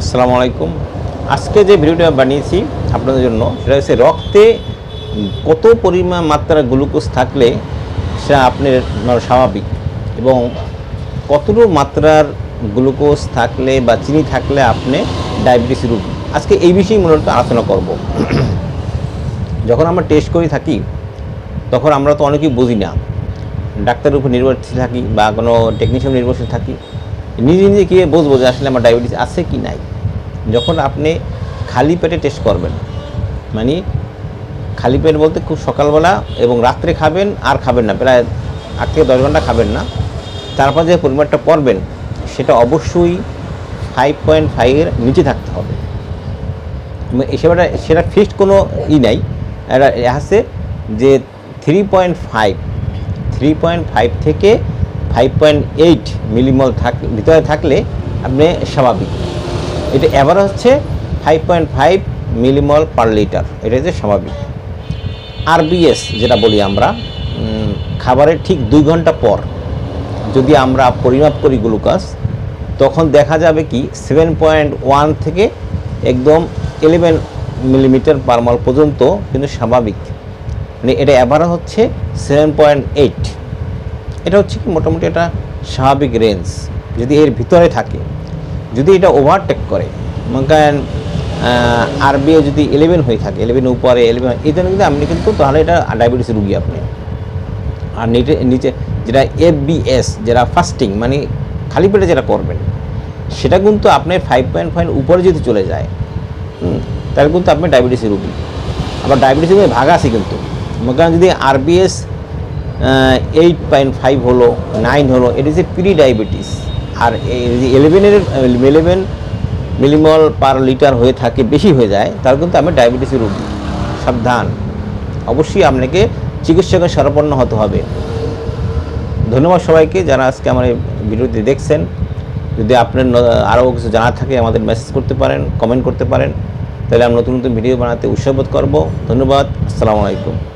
আসসালামু আলাইকুম। আজকে যে ভিডিওটা বানিয়েছি আপনাদের জন্য, সেটা হচ্ছে রক্তে কত পরিমাণ মাত্রা গ্লুকোজ থাকলে সেটা আপনার স্বাভাবিক এবং কতটুকু মাত্রার গ্লুকোজ থাকলে বা চিনি থাকলে আপনি ডায়াবেটিস রোগী। আজকে এই বিষয়ে মূলত আলোচনা করব। যখন আমরা টেস্ট করে থাকি, তখন আমরা তো অনেকেই বুঝি না। ডাক্তারের উপর নির্ভরশীল থাকি বা কোনো টেকনিশিয়ান নির্ভরশীল থাকি। নিজে নিজে গিয়ে বুঝব যে আসলে আমার ডায়াবেটিস আছে কি নাই। যখন আপনি খালি পেটে টেস্ট করবেন মানে খালি পেট বলতে খুব সকালবেলা এবং রাত্রে খাবেন আর খাবেন না, প্রায় আট থেকে দশ ঘণ্টা খাবেন না। তারপর যে পরিমাণটা পড়বেন, সেটা অবশ্যই ফাইভ পয়েন্ট ফাইভের নিচে থাকতে হবে। এবং সেটা সেটা ফিক্সড কোনো ই নাই। এটা আছে যে three point five three point five থেকে ফাইভ পয়েন্ট এইট মিলিমল থাক, ভিতরে থাকলে আপনি স্বাভাবিক। এটা এবার হচ্ছে five point five millimole per litre এটা হচ্ছে স্বাভাবিক। আরবিএস যেটা বলি আমরা খাবারের ঠিক দুই ঘণ্টা পর যদি আমরা পরিমাপ করি গ্লুকোজ, তখন দেখা যাবে কি সেভেন পয়েন্ট ওয়ান থেকে একদম ইলেভেন মিলিমিটার পার মল পর্যন্ত কিন্তু স্বাভাবিক। মানে এটা অ্যাভারেজ হচ্ছে সেভেন পয়েন্ট এইট এটা হচ্ছে কি মোটামুটি একটা স্বাভাবিক রেঞ্জ যদি এর ভিতরে থাকে, যদি এটা ওভারটেক করে, মনে করেন আরবিও যদি ইলেভেন হয়ে থাকে ইলেভেন উপরে ইলেভেন এই জন্য কিন্তু আপনি কিন্তু তাহলে এটা ডায়াবেটিস রুগী আপনি। আর নিচে নিচে যেটা এফবিএস যেটা ফাস্টিং মানে খালি পেটে যেটা করবেন, সেটা কিন্তু আপনার ফাইভ পয়েন্ট ফাইভ উপরে যদি চলে যায় তাহলে কিন্তু আপনি ডায়াবেটিসের রুগী। আবার ডায়াবেটিসের মধ্যে ভাগ আছে কিন্তু। মনে যদি আরবিএস এইট পয়েন্ট ফাইভ হলো নাইন হলো এট এটা হচ্ছে প্রি ডায়াবেটিস আর ইলেভেনের ইলেভেন মিলিমল পার লিটার হয়ে থাকে, বেশি হয়ে যায় তার কিন্তু আমি ডায়াবেটিসের রোগী। সাবধান। অবশ্যই আপনাকে চিকিৎসকের শরণাপন্ন হতে হবে। ধন্যবাদ সবাইকে যারা আজকে আমার এই ভিডিওটি দেখছেন। যদি আপনার আরও কিছু জানা থাকে, আমাদের মেসেজ করতে পারেন কমেন্ট করতে পারেন, তাহলে আমি নতুন নতুন ভিডিও বানাতে উৎসাহ বোধ করব। ধন্যবাদ, আসসালামু আলাইকুম।